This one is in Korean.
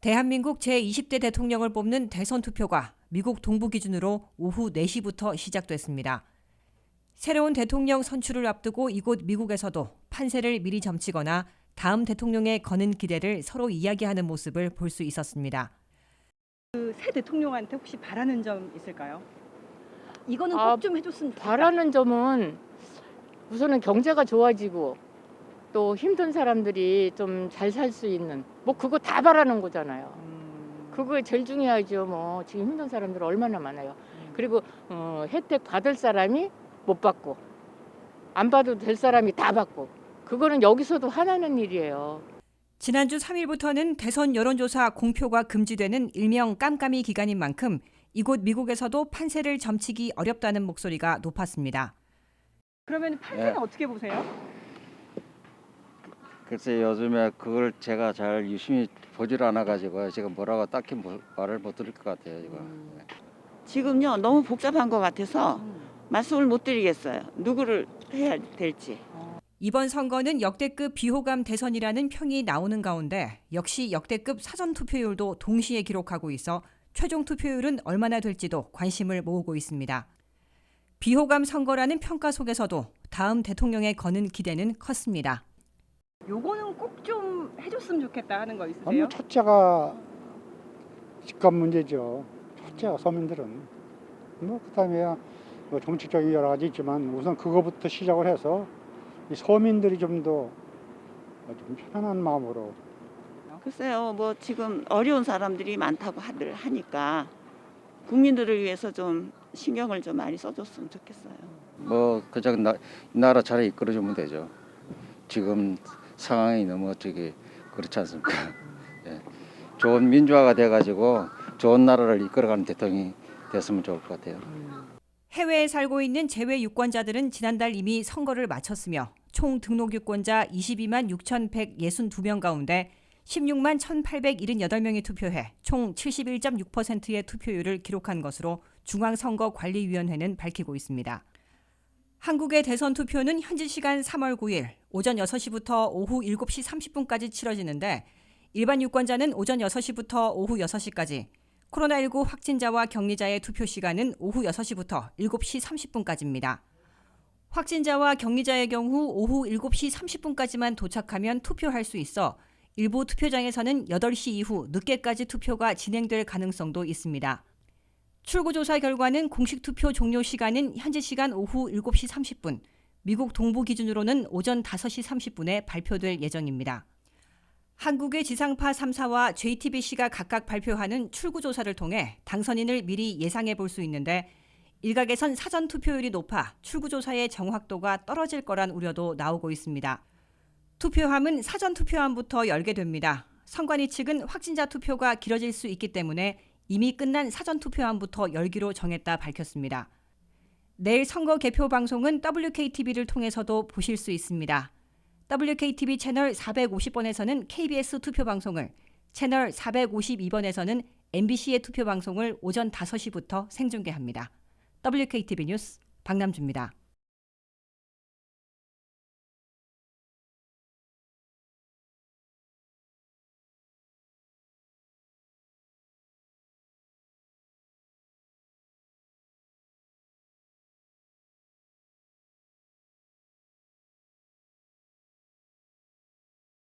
대한민국 제20대 대통령을 뽑는 대선 투표가 미국 동부 기준으로 오후 4시부터 시작됐습니다. 새로운 대통령 선출을 앞두고 이곳 미국에서도 판세를 미리 점치거나 다음 대통령에 거는 기대를 서로 이야기하는 모습을 볼 수 있었습니다. 그 새 대통령한테 혹시 바라는 점 있을까요? 이거는 아, 꼭좀 해줬으면 좋겠다. 바라는 점은 우선은 경제가 좋아지고 또 힘든 사람들이 좀 잘 살 수 있는 뭐 그거 다 바라는 거잖아요. 음, 그거 제일 중요하죠. 뭐 지금 힘든 사람들 얼마나 많아요. 음. 그리고 어, 혜택 받을 사람이 못 받고 안 받아도 될 사람이 다 받고 그거는 여기서도 하나는 일이에요. 지난주 3일부터는 대선 여론조사 공표가 금지되는 일명 깜깜이 기간인 만큼 이곳 미국에서도 판세를 점치기 어렵다는 목소리가 높았습니다. 그러면 판세는 예. 어떻게 보세요? 글쎄 요즘에 그걸 제가 잘 유심히 보질 않아 가지고 지금 뭐라고 딱히 뭐- 말을 못 드릴 것 같아요 이거. 음. 지금요 너무 복잡한 것 같아서 음. 말씀을 못 드리겠어요. 누구를 해야 될지. 이번 선거는 역대급 비호감 대선이라는 평이 나오는 가운데 역시 역대급 사전 투표율도 동시에 기록하고 있어 최종 투표율은 얼마나 될지도 관심을 모으고 있습니다. 비호감 선거라는 평가 속에서도 다음 대통령에 거는 기대는 컸습니다. 요거는 꼭 좀 해줬으면 좋겠다 하는 거 아무 있으세요? 첫째가 집값 문제죠. 첫째가 서민들은 뭐 그다음에 뭐 정치적인 여러 가지 있지만 우선 그거부터 시작을 해서 이 서민들이 좀 더 좀 편안한 마음으로 글쎄요 뭐 지금 어려운 사람들이 많다고 하들 하니까 국민들을 위해서 좀 신경을 좀 많이 써줬으면 좋겠어요. 뭐 그냥 나, 나라 잘 이끌어주면 되죠. 지금 상황이 너무 저기 그렇지 않습니까? 예. 좋은 민주화가 돼가지고 좋은 나라를 이끌어가는 대통령이 됐으면 좋을 것 같아요. 해외에 살고 있는 재외 유권자들은 지난달 이미 선거를 마쳤으며 총 등록 유권자 22만 6,162명 가운데 16만 1,878명이 투표해 총 71.6%의 투표율을 기록한 것으로 중앙선거관리위원회는 밝히고 있습니다. 한국의 대선 투표는 현지 시간 3월 9일 오전 6시부터 오후 7시 30분까지 치러지는데 일반 유권자는 오전 6시부터 오후 6시까지 코로나19 확진자와 격리자의 투표 시간은 오후 6시부터 7시 30분까지입니다. 확진자와 격리자의 경우 오후 7시 30분까지만 도착하면 투표할 수 있어 일부 투표장에서는 8시 이후 늦게까지 투표가 진행될 가능성도 있습니다. 출구조사 결과는 공식 투표 종료 시간은 현지 시간 오후 7시 30분, 미국 동부 기준으로는 오전 5시 30분에 발표될 예정입니다. 한국의 지상파 3사와 JTBC가 각각 발표하는 출구조사를 통해 당선인을 미리 예상해 볼 수 있는데 일각에선 사전 투표율이 높아 출구조사의 정확도가 떨어질 거란 우려도 나오고 있습니다. 투표함은 사전 투표함부터 열게 됩니다. 선관위 측은 확진자 투표가 길어질 수 있기 때문에 이미 끝난 사전 투표함부터 열기로 정했다 밝혔습니다. 내일 선거 개표 방송은 WKTV를 통해서도 보실 수 있습니다. WKTV 채널 450번에서는 KBS 투표 방송을, 채널 452번에서는 MBC의 투표 방송을 오전 5시부터 생중계합니다. WKTV 뉴스 박남주입니다.